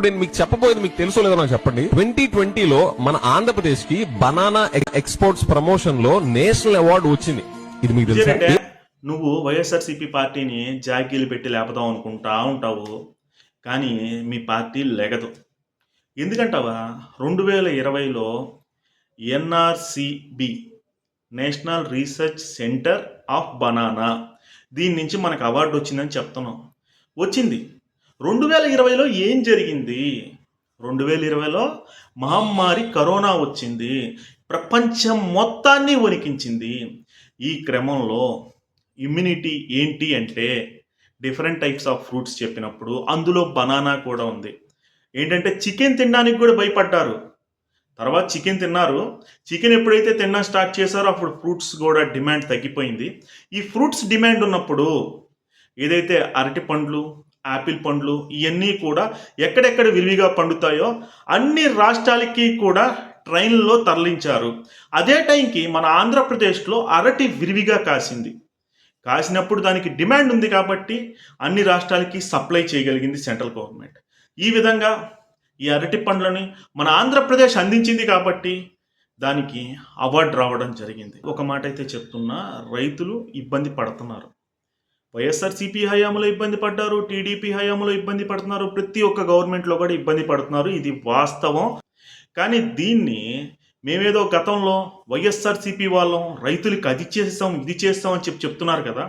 ఇప్పుడు నేను మీకు చెప్పబోయేది మీకు తెలుసో లేదో నాకు చెప్పండి. ట్వంటీ ట్వంటీలో మన ఆంధ్రప్రదేశ్కి బనానా ఎక్స్పోర్ట్స్ ప్రమోషన్లో నేషనల్ అవార్డు వచ్చింది. ఇది మీకు తెలుసా? నువ్వు వైఎస్ఆర్సీపీ పార్టీని జాకీలు పెట్టి లేపదాం అనుకుంటా ఉంటావు కానీ మీ పార్టీ లెగదు. ఎందుకంటావా? రెండు వేల ఇరవైలో NRCB national research centre of banana దీని నుంచి మనకు అవార్డు వచ్చిందని చెప్తున్నాం. వచ్చింది. రెండు వేల ఇరవైలో ఏం జరిగింది? రెండు వేల ఇరవైలో మహమ్మారి కరోనా వచ్చింది. ప్రపంచం మొత్తాన్ని వణికించింది. ఈ క్రమంలో ఇమ్యూనిటీ ఏంటి అంటే డిఫరెంట్ టైప్స్ ఆఫ్ ఫ్రూట్స్ చెప్పినప్పుడు అందులో బనానా కూడా ఉంది. ఏంటంటే చికెన్ తినడానికి కూడా భయపడ్డారు. తర్వాత చికెన్ తిన్నారు. చికెన్ ఎప్పుడైతే తినడం స్టార్ట్ చేశారో అప్పుడు ఫ్రూట్స్ కూడా డిమాండ్ తగ్గిపోయింది. ఈ ఫ్రూట్స్ డిమాండ్ ఉన్నప్పుడు ఏదైతే అరటి పండ్లు యాపిల్ పండ్లు ఇవన్నీ కూడా ఎక్కడెక్కడ విరివిగా పండుతాయో అన్ని రాష్ట్రాలకి కూడా ట్రైన్లో తరలించారు. అదే టైంకి మన ఆంధ్రప్రదేశ్లో అరటి విరివిగా కాసింది. కాసినప్పుడు దానికి డిమాండ్ ఉంది కాబట్టి అన్ని రాష్ట్రాలకి సప్లై చేయగలిగింది సెంట్రల్ గవర్నమెంట్. ఈ విధంగా ఈ అరటి పండ్లని మన ఆంధ్రప్రదేశ్ అందించింది కాబట్టి దానికి అవార్డు రావడం జరిగింది. ఒక మాట అయితే చెప్తున్నా రైతులు ఇబ్బంది పడుతున్నారు. వైఎస్ఆర్సీపీ హయాంలో ఇబ్బంది పడ్డారు టీడీపీ హయాంలో ఇబ్బంది పడుతున్నారు ప్రతి ఒక్క గవర్నమెంట్లో కూడా ఇబ్బంది పడుతున్నారు. ఇది వాస్తవం. కానీ దీన్ని మేమేదో గతంలో వైఎస్ఆర్సీపీ వాళ్ళం రైతులకి అది చేస్తాం ఇది చేస్తాం అని చెప్పి చెప్తున్నారు కదా.